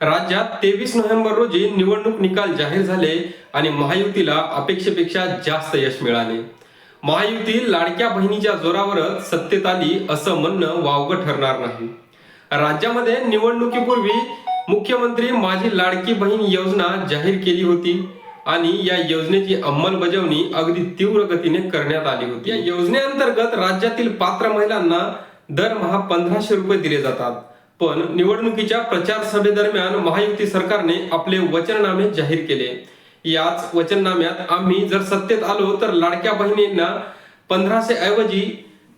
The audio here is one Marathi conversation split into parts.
राज्यात तेवीस नोव्हेंबर रोजी निवडणूक निकाल जाहीर झाले आणि महायुतीला अपेक्षेपेक्षा जास्त यश मिळाले. महायुती लाडक्या बहिणीच्या जोरावरच सत्तेत आली असं म्हणणं वावगं ठरणार नाही. राज्यामध्ये निवडणुकीपूर्वी मुख्यमंत्री माझी लाडकी बहीण योजना जाहीर केली होती आणि या योजनेची अंमलबजावणी अगदी तीव्र गतीने करण्यात आली होती. या योजनेअंतर्गत राज्यातील पात्र महिलांना दरमहा पंधराशे रुपये दिले जातात. पण निवडणुकीच्या प्रचार सभेदरम्यान महायुती सरकारने आपले वचननामे जाहीर केले. याच वचननाम्यात आम्ही जर सत्तेत आलो तर लाडक्या बहिणींना पंधराशे ऐवजी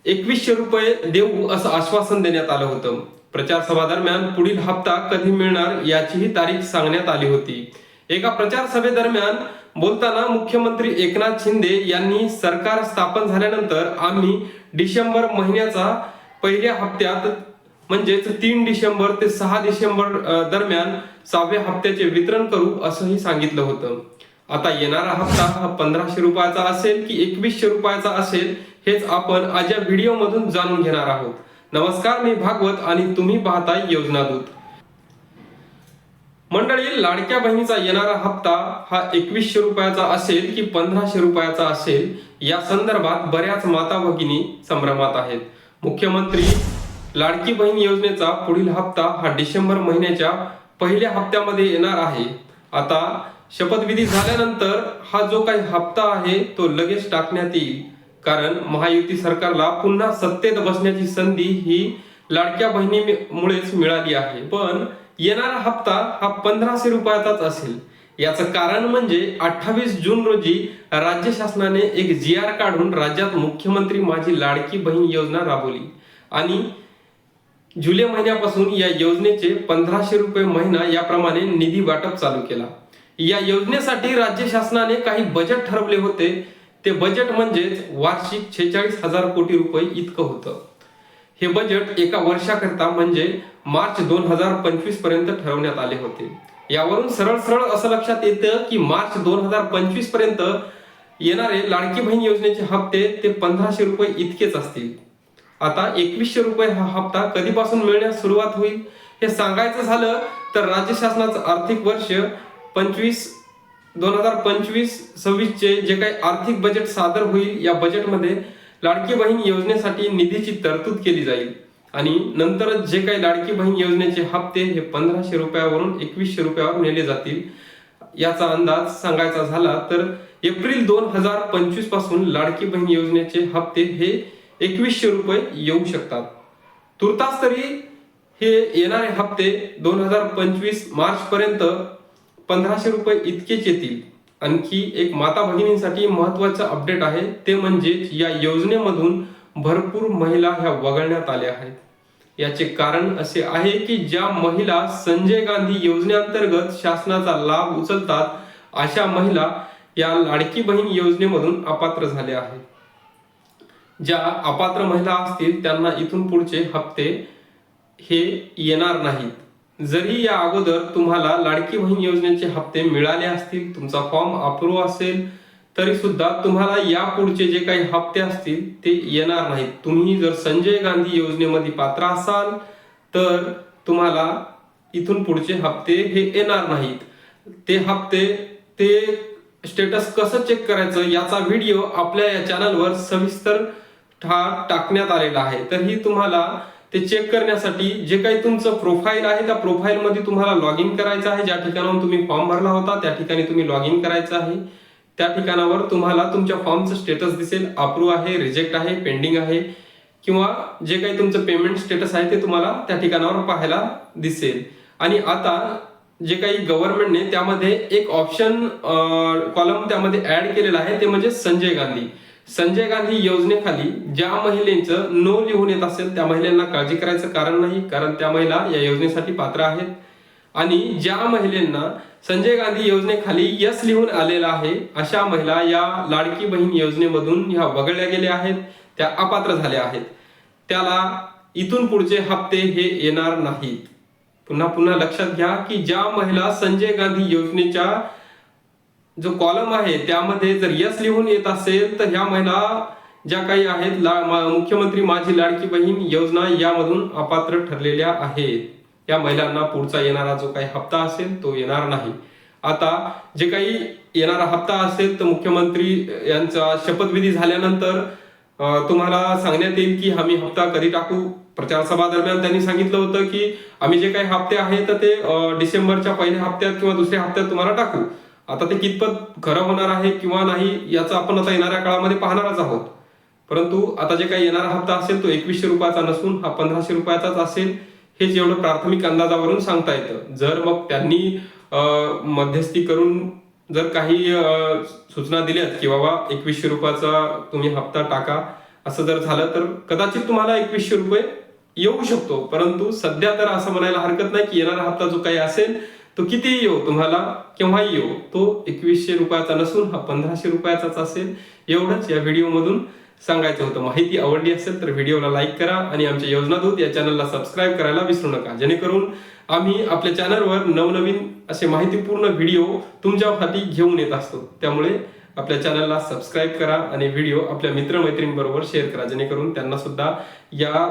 एकवीसशे रुपये देऊ असं आश्वासन देण्यात आलं होतं. प्रचार सभा दरम्यान पुढील हप्ता कधी मिळणार याचीही तारीख सांगण्यात आली होती. एका प्रचार सभेदरम्यान बोलताना मुख्यमंत्री एकनाथ शिंदे यांनी सरकार स्थापन झाल्यानंतर आम्ही डिसेंबर महिन्याचा पहिल्या हप्त्यात म्हणजेच तीन डिसेंबर ते सहा डिसेंबर दरम्यान सहाव्या हप्त्याचे वितरण करू असंही सांगितलं होतं. आता येणारा हप्ता हा पंधराशे रुपयाचा असेल की एकवीसशे रुपयाचा असेल हेच आपण आज या व्हिडिओ मधून जाणून घेणार आहोत. नमस्कार मी भागवत आणि तुम्ही पाहताय योजना दूत मंडळी लाडक्या बहिणीचा येणारा हप्ता हा एकवीसशे रुपयाचा असेल की पंधराशे रुपयाचा असेल या संदर्भात बऱ्याच माता भगिनी संभ्रमात आहेत. मुख्यमंत्री लाडकी बहीण योजनेचा पुढील हप्ता हा डिसेंबर महिन्याच्या पहिल्या हप्त्यामध्ये येणार आहे. आता शपथविधी झाल्यानंतर हा जो काही हप्ता आहे तो लगेच टाकण्यात येईल. कारण महायुती सरकारला पुन्हा सत्तेत बसण्याची संधी ही लाडक्या बहिणीमुळेच मिळाली आहे. पण येणारा हप्ता हा पंधराशे रुपयाचाच असेल. याचं कारण म्हणजे अठ्ठावीस जून रोजी राज्य शासनाने एक जी आर काढून राज्यात मुख्यमंत्री माझी लाडकी बहीण योजना राबवली. आणि जुलै महिन्यापासून या योजनेचे पंधराशे रुपये महिना याप्रमाणे निधी वाटप चालू केला. या योजनेसाठी राज्य शासनाने काही बजेट ठरवले होते. ते बजेट म्हणजेच वार्षिक छेचाळीस हजार कोटी रुपये इतकं होतं. हे बजेट एका वर्षाकरता म्हणजे मार्च दोन हजार पंचवीसपर्यंत ठरवण्यात आले होते. यावरून सरळ सरळ असं लक्षात येतं की मार्च दोन हजार पंचवीसपर्यंत येणारे लाडकी बहीण योजनेचे हप्ते ते पंधराशे रुपये इतकेच असतील. आता एकवीसशे रुपये हा हप्ता कधीपासून मिळण्यास सुरुवात होईल हे सांगायचं झालं तर राज्य शासनाचं आर्थिक वर्ष पंचवीस दोन हजार पंचवीस सव्वीसचे जे काही आर्थिक बजेट सादर होईल या बजेटमध्ये लाडकी बहीण योजनेसाठी निधीची तरतूद केली जाईल. आणि नंतरच जे काही लाडकी बहीण योजनेचे हप्ते हे पंधराशे रुपयावरून एकवीसशे रुपयावर नेले जातील याचा अंदाज सांगायचा झाला तर एप्रिल दोन हजार पंचवीसपासून लाडकी बहीण योजनेचे हप्ते हे एकवीसशे रुपये येऊ शकतात. तुर्तास तरी हे येणारे हप्ते दोन हजार पंचवीस मार्च पर्यंत पंधराशे रुपये इतकेच येतील. आणखी एक माता भगिनींसाठी महत्वाचं अपडेट आहे ते म्हणजे या योजनेमधून भरपूर महिला ह्या वगळण्यात आल्या आहेत. याचे कारण असे आहे की ज्या महिला संजय गांधी योजनेअंतर्गत शासनाचा लाभ उचलतात अशा महिला या लाडकी बहीण योजनेमधून अपात्र झाल्या आहेत. ज्या अपात्र महिला असतील त्यांना इथून पुढचे हप्ते हे येणार नाहीत. जरी या अगोदर तुम्हाला लाडकी बहीण योजनेचे हप्ते मिळाले असतील तुमचा फॉर्म अप्रूव्ह असेल तरी सुद्धा तुम्हाला या पुढचे जे काही हप्ते असतील ते येणार नाहीत. तुम्ही जर संजय गांधी योजनेमध्ये पात्र असाल तर तुम्हाला इथून पुढचे हप्ते हे येणार नाहीत. ते हप्ते ते स्टेटस कसं चेक करायचं याचा व्हिडिओ आपल्या या चॅनलवर सविस्तर हा टाकण्यात आलेला आहे. तर ही तुम्हाला ते चेक करण्यासाठी जे काही तुमचं प्रोफाईल आहे त्या प्रोफाईलमध्ये तुम्हाला लॉग इन करायचं आहे. ज्या ठिकाणाहून तुम्ही फॉर्म भरला होता त्या ठिकाणी तुम्ही लॉग इन करायचं आहे. त्या ठिकाणावर तुम्हाला तुमच्या फॉर्मचं स्टेटस दिसेल. अप्रूव्ह आहे रिजेक्ट आहे पेंडिंग आहे. किंवा जे काही तुमचं पेमेंट स्टेटस आहे ते तुम्हाला त्या ठिकाणावर पाहायला दिसेल. आणि आता जे काही गव्हर्नमेंटने त्यामध्ये एक ऑप्शन कॉलम त्यामध्ये ऍड केलेला आहे ते म्हणजे संजय गांधी. संजय गांधी योजनेखाली ज्या महिलेचं नो लिहून येत असेल त्या महिलांना काळजी करायचं कारण नाही कारण त्या महिला या योजनेसाठी पात्र आहेत. आणि ज्या महिलांना संजय गांधी योजनेखाली यस लिहून आलेला आहे अशा महिला या लाडकी बहीण योजनेमधून ह्या वगळल्या गेल्या आहेत त्या अपात्र झाल्या आहेत. त्याला इथून पुढचे हप्ते हे येणार नाहीत. पुन्हा पुन्हा लक्षात घ्या की ज्या महिला संजय गांधी योजनेच्या जो कॉलम आहे त्यामध्ये जर यस लिहून येत असेल तर ह्या महिला ज्या काही आहेत ला- मुख्यमंत्री माझी लाडकी बहीण योजना यामधून अपात्र ठरलेल्या आहेत. या महिलांना पुढचा येणारा जो काही हप्ता असेल तो येणार नाही. आता जे काही येणारा हप्ता असेल तर मुख्यमंत्री यांचा शपथविधी झाल्यानंतर तुम्हाला सांगण्यात येईल की आम्ही हप्ता कधी टाकू? प्रचारसभा दरम्यान त्यांनी सांगितलं होतं की आम्ही जे काही हप्ते आहेत तर ते डिसेंबरच्या पहिल्या हप्त्यात किंवा दुसऱ्या हप्त्यात तुम्हाला टाकू. आता ते कितपत खरं होणार आहे किंवा नाही याचं आपण आता येणाऱ्या काळामध्ये पाहणारच आहोत. परंतु आता जे काही येणारा हप्ता असेल तो एकवीसशे रुपयाचा नसून हा पंधराशे रुपयाचाच असेल हे जेवढं प्राथमिक अंदाजावरून सांगता येतं. जर मग त्यांनी मध्यस्थी करून जर काही सूचना दिल्यात की बाबा एकवीसशे रुपयाचा तुम्ही हप्ता टाका असं जर झालं तर कदाचित तुम्हाला एकवीसशे रुपये येऊ शकतो. परंतु सध्या तर असं म्हणायला हरकत नाही की येणारा हप्ता जो काही असेल तो कितीही येऊ तुम्हाला केव्हाही येऊ तो एकवीसशे रुपयाचा नसून हा पंधराशे रुपयाचाच असेल. एवढंच या व्हिडिओमधून सांगायचं होतं. माहिती आवडली असेल तर व्हिडिओला लाईक करा आणि आमच्या योजनादूत या चॅनलला सबस्क्राईब करायला विसरू नका. जेणेकरून आम्ही आपल्या चॅनलवर नवनवीन असे माहितीपूर्ण व्हिडिओ तुमच्यासाठी घेऊन येत असतो. त्यामुळे आपल्या चॅनलला सबस्क्राईब करा आणि व्हिडिओ आपल्या मित्रमैत्रिणींबरोबर शेअर करा. जेणेकरून त्यांना सुद्धा या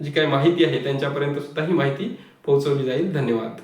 जी काही माहिती आहे त्यांच्यापर्यंत सुद्धा ही माहिती पोहोचवली जाईल. धन्यवाद.